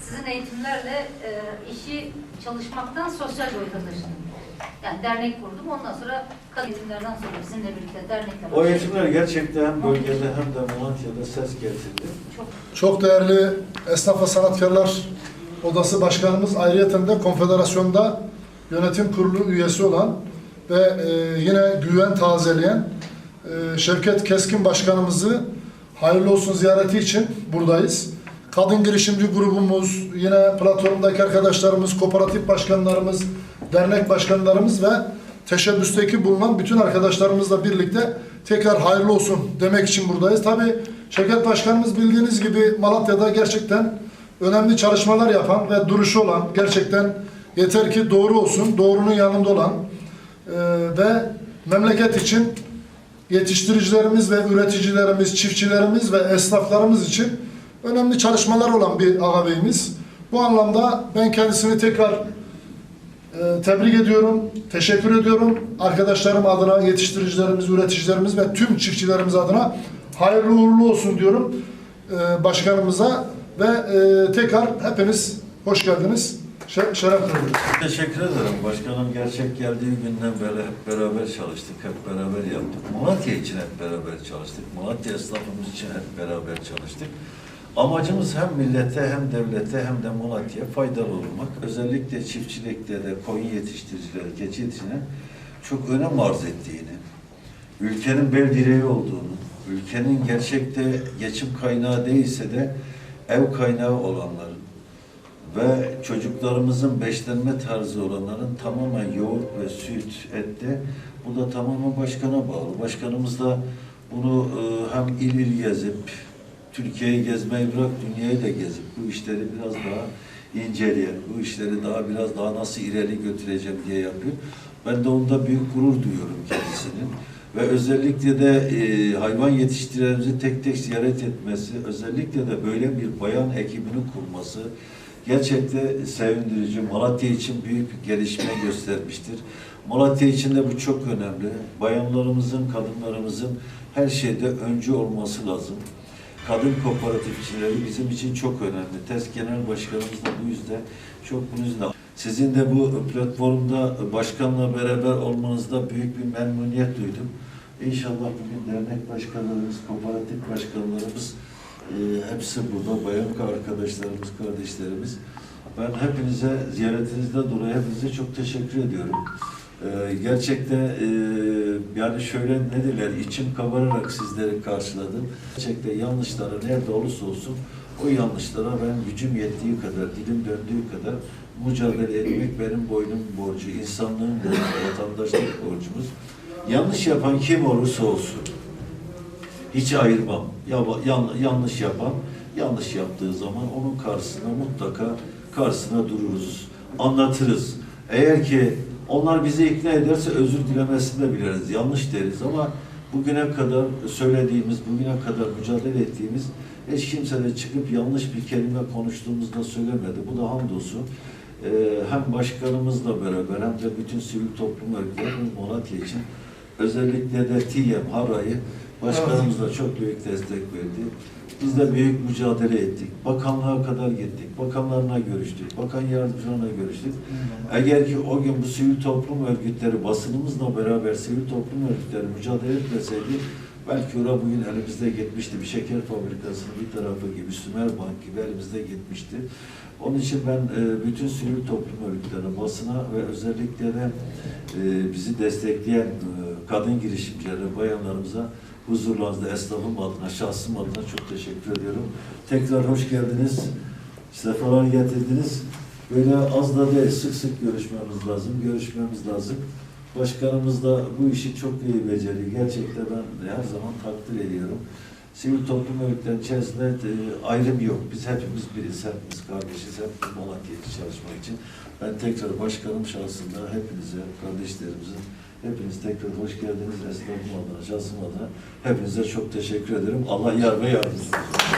Sizin eğitimlerle e, işi çalışmaktan sosyal boyuta taşıdım. Yani dernek kurdum. Ondan sonra kadın eğitimlerden sonra bizimle birlikte dernekle O eğitimler gerçekten hem bölgede hem de Malatya'da ses getirdi. Çok Çok değerli Esnaf ve Sanatkarlar Odası Başkanımız ayrıyeten de konfederasyonda yönetim kurulu üyesi olan ve e, yine güven tazeleyen e, Şevket Keskin Başkanımızı hayırlı olsun ziyareti için buradayız. Kadın girişimci grubumuz, yine platformdaki arkadaşlarımız, kooperatif başkanlarımız, dernek başkanlarımız ve teşebbüsteki bulunan bütün arkadaşlarımızla birlikte tekrar hayırlı olsun demek için buradayız. Tabii Şevket Başkanımız bildiğiniz gibi Malatya'da gerçekten önemli çalışmalar yapan ve duruşu olan, gerçekten yeter ki doğru olsun, doğrunun yanında olan e, ve memleket için yetiştiricilerimiz ve üreticilerimiz, çiftçilerimiz ve esnaflarımız için önemli çalışmalar olan bir ağabeyimiz. Bu anlamda ben kendisini tekrar e, tebrik ediyorum, teşekkür ediyorum. Arkadaşlarım adına, yetiştiricilerimiz, üreticilerimiz ve tüm çiftçilerimiz adına hayırlı uğurlu olsun diyorum e, başkanımıza ve e, tekrar hepiniz hoş geldiniz. Şe- şeref verdiniz. Teşekkür ederim. Başkanım gerçek geldiği günden beri hep beraber çalıştık, hep beraber yaptık. Malatya için hep beraber çalıştık. Malatya esnafımız için hep beraber çalıştık. Amacımız hem millete hem devlete hem de Malatya'ya faydalı olmak. Özellikle çiftçilikte de koyun yetiştiricileri, keçi yetiştiricilerine çok önem arz ettiğini, ülkenin bel direği olduğunu, ülkenin gerçekte geçim kaynağı değilse de ev kaynağı olanların, ve çocuklarımızın beslenme tarzı olanların tamamen yoğurt ve süt, ette. Bu da tamamen başkana bağlı. Başkanımız da bunu e, hem il il gezip, Türkiye'yi gezmeyi bırak, dünyayı da gezip bu işleri biraz daha inceleyen, bu işleri daha biraz daha nasıl ileri götüreceğim diye yapıyor. Ben de onda büyük gurur duyuyorum kendisinin. Ve özellikle de e, hayvan yetiştirenimizi tek tek ziyaret etmesi, özellikle de böyle bir bayan ekibini kurması, gerçekten sevindirici. Malatya için büyük bir gelişme göstermiştir. Malatya için de bu çok önemli. Bayanlarımızın, kadınlarımızın her şeyde öncü olması lazım. Kadın kooperatifçileri bizim için çok önemli. TES Genel Başkanımız da bu yüzden çok bunun yüzden. Sizin de bu platformda başkanla beraber olmanızda büyük bir memnuniyet duydum. İnşallah bugün dernek başkanlarımız, kooperatif başkanlarımız e, hepsi burada, bayan arkadaşlarımız, kardeşlerimiz. Ben hepinize, ziyaretinizden dolayı hepinize çok teşekkür ediyorum. E, gerçekten e, yani şöyle ne derler, içim kabararak sizleri karşıladım. Gerçekten yanlışlara nerede olursa olsun o yanlışlara ben gücüm yettiği kadar, dilim döndüğü kadar mücadele etmek benim boynum borcu, insanlığın borcu, vatandaşlık borcumuz. Yanlış yapan kim olursa olsun, hiç ayırmam. Ya, yan- yanlış yapan, yanlış yaptığı zaman onun karşısına mutlaka karşısına dururuz, anlatırız. Eğer ki onlar bizi ikna ederse özür dilemesini de biliriz, yanlış deriz ama bugüne kadar söylediğimiz, bugüne kadar mücadele ettiğimiz hiç kimse de çıkıp yanlış bir kelime konuştuğumuzda söylemedi. Bu da hamdolsun e, hem başkanımızla beraber hem de bütün sivil toplum örgütleri Malatya için özellikle de TİYEM, HARA'yı başkanımızla çok büyük destek verdi. Biz de büyük mücadele ettik. Bakanlığa kadar gittik. Bakanlarına görüştük. Bakan yardımcılarına görüştük. Eğer ki o gün bu sivil toplum örgütleri basınımızla beraber sivil toplum örgütleri mücadele etmeseydi belki ora bugün elimizde gitmişti. Bir şeker fabrikasının bir tarafı gibi, Sümer Bank gibi elimizde gitmişti. Onun için ben e, bütün sivil toplum örgütlerine, basına ve özellikle de e, bizi destekleyen e, kadın girişimcilere, bayanlarımıza huzurlarınızda esnafım adına, şahsım adına çok teşekkür ediyorum. Tekrar hoş geldiniz. Sefalar getirdiniz. Böyle az da değil, sık sık görüşmemiz lazım, görüşmemiz lazım. Başkanımız da bu işi çok iyi beceriyor. Gerçekten ben her zaman takdir ediyorum. Sivil toplum örgütlerinin içerisinde e, ayrım yok. Biz hepimiz biriz, hepimiz kardeşiz, hepimiz Malatya'ya çalışmak için. Ben tekrar başkanım şahsında hepinize, kardeşlerimizin, hepiniz tekrar hoş geldiniz. Esnafım adına, şahsım adına hepinize çok teşekkür ederim. Allah yar ve yardımcınız olsun.